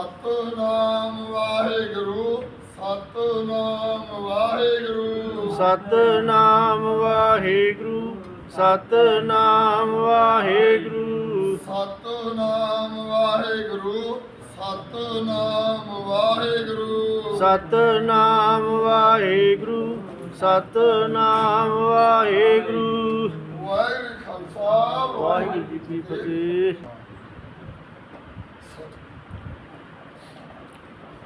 Satnam Waheguru Satnam Waheguru. Satnam Waheguru Satnam Waheguru. Satnam Waheguru Satnam Waheguru. Satnam Waheguru Satnam Waheguru. Waheguru Khalsa Waheguru ji Ki Fateh.